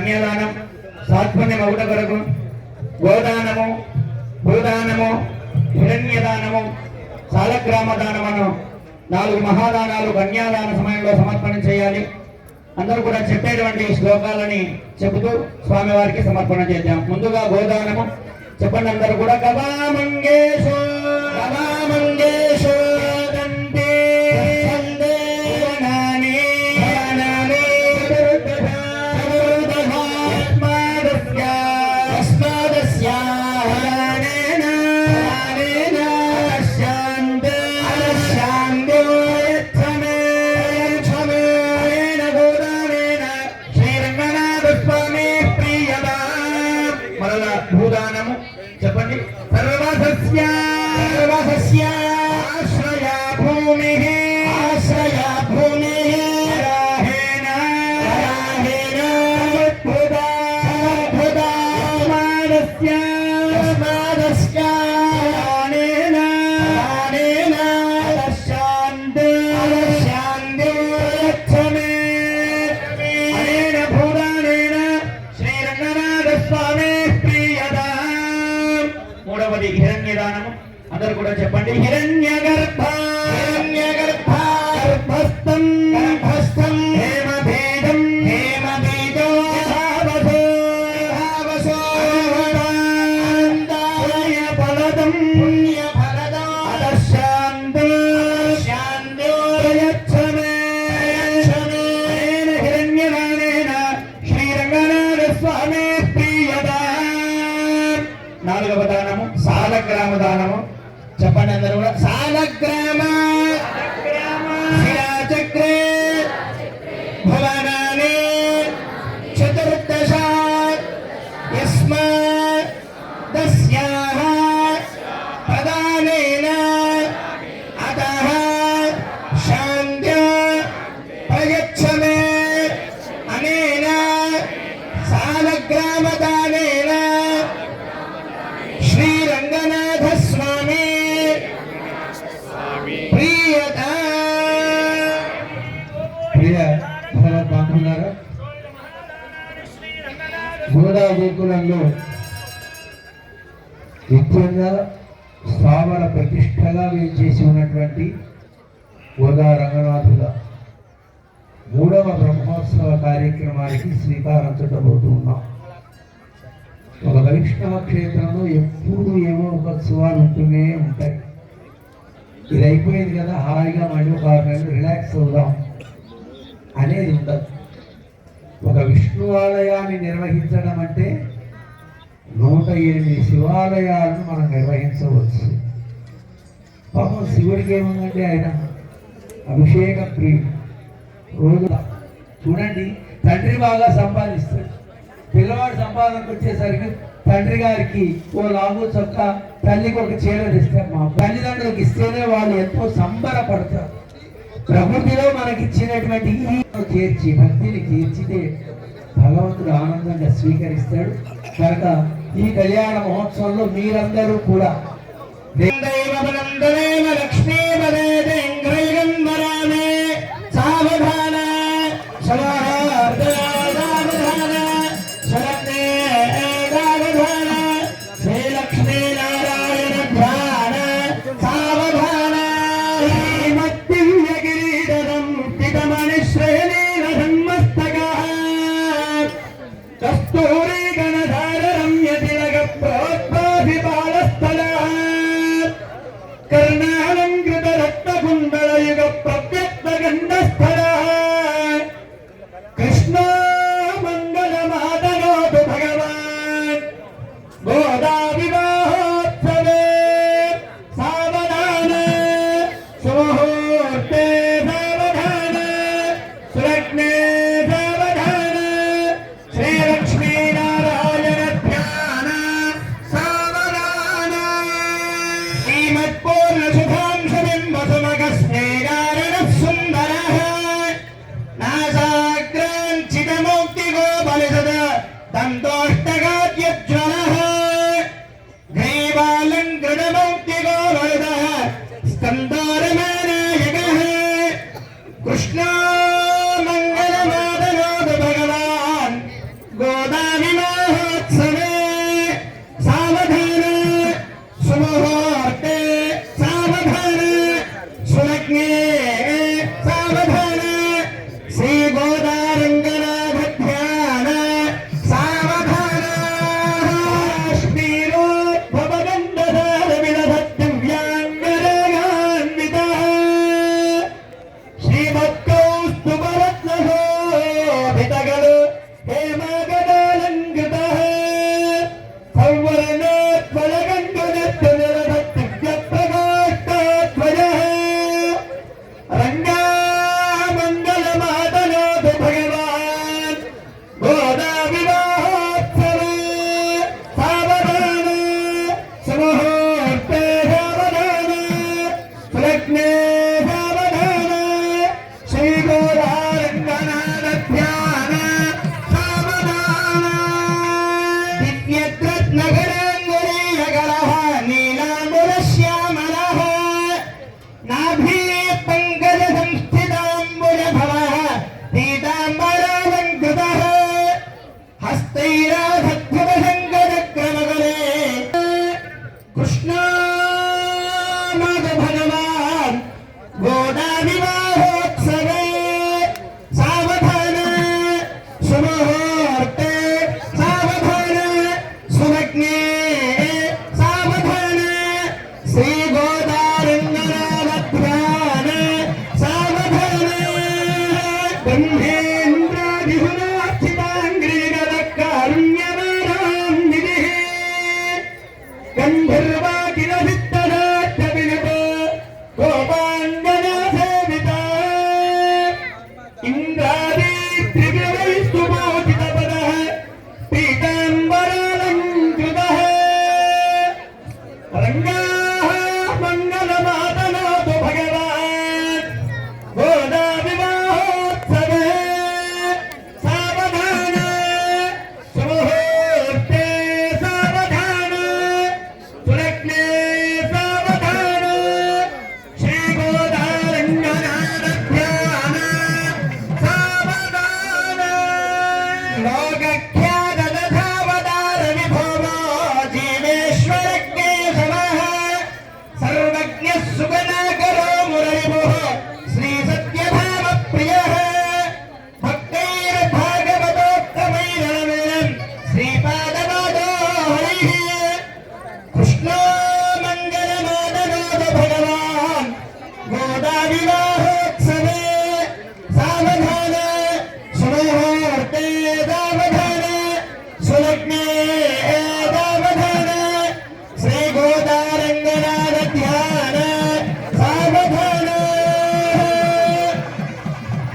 కన్యాదానం సాత్పుణ్యం ఒకట కొరకు గోదానము భూదానము హిరణ్యదానము సాలగ్రామ దానము నాలుగు మహాదానాలు కన్యాదాన సమయంలో సమర్పణ చేయాలి. అందరూ కూడా చెప్పేటువంటి శ్లోకాలని చెబుతూ స్వామివారికి సమర్పణ చేద్దాం. ముందుగా గోదానము. చెప్పండి అందరూ కూడా గవామంగేశో గవామంగేశో भूमिः आश्रया भूमिः గోకులంలో నిత్యంగా ముఖ్యంగా స్థావర ప్రతిష్టగా చేసి ఉన్నటువంటి గోదా రంగనాథుల మూడవ బ్రహ్మోత్సవ కార్యక్రమానికి శ్రీకారం చుట్టబోతూ ఉన్నాం. ఒక వైష్ణవ క్షేత్రంలో ఎప్పుడు ఏమో ఉత్సవాలు ఉంటూనే ఉంటాయి. ఇది అయిపోయింది కదా హాయిగా మళ్ళీ ఒక రిలాక్స్ అవుదాం అనేది ఉండదు. శివాలయాన్ని నిర్వహించడం అంటే నూట ఎనిమిది శివాలయాలను మనం నిర్వహించవచ్చు. పాపం శివుడికి ఏముందంటే ఆయన? అభిషేక ప్రియం రోజు చూడండి తండ్రి బాగా సంపాదిస్తాడు. పిల్లవాడు సంపాదనకు వచ్చేసరికి తండ్రి గారికి ఓ లాగు చొక్క తల్లికి ఒక చీర ఇస్తారు మా తల్లిదండ్రులకు ఇస్తేనే వాళ్ళు ఎంతో సంబరపడతారు. ప్రకృతిలో మనకి ఇచ్చినటువంటి చేర్చి భక్తిని తీర్చితే భగవంతుడు ఆనందంగా స్వీకరిస్తాడు. కనుక ఈ కళ్యాణ మహోత్సవంలో మీరందరూ కూడా. లక్ష్మీ escándalo.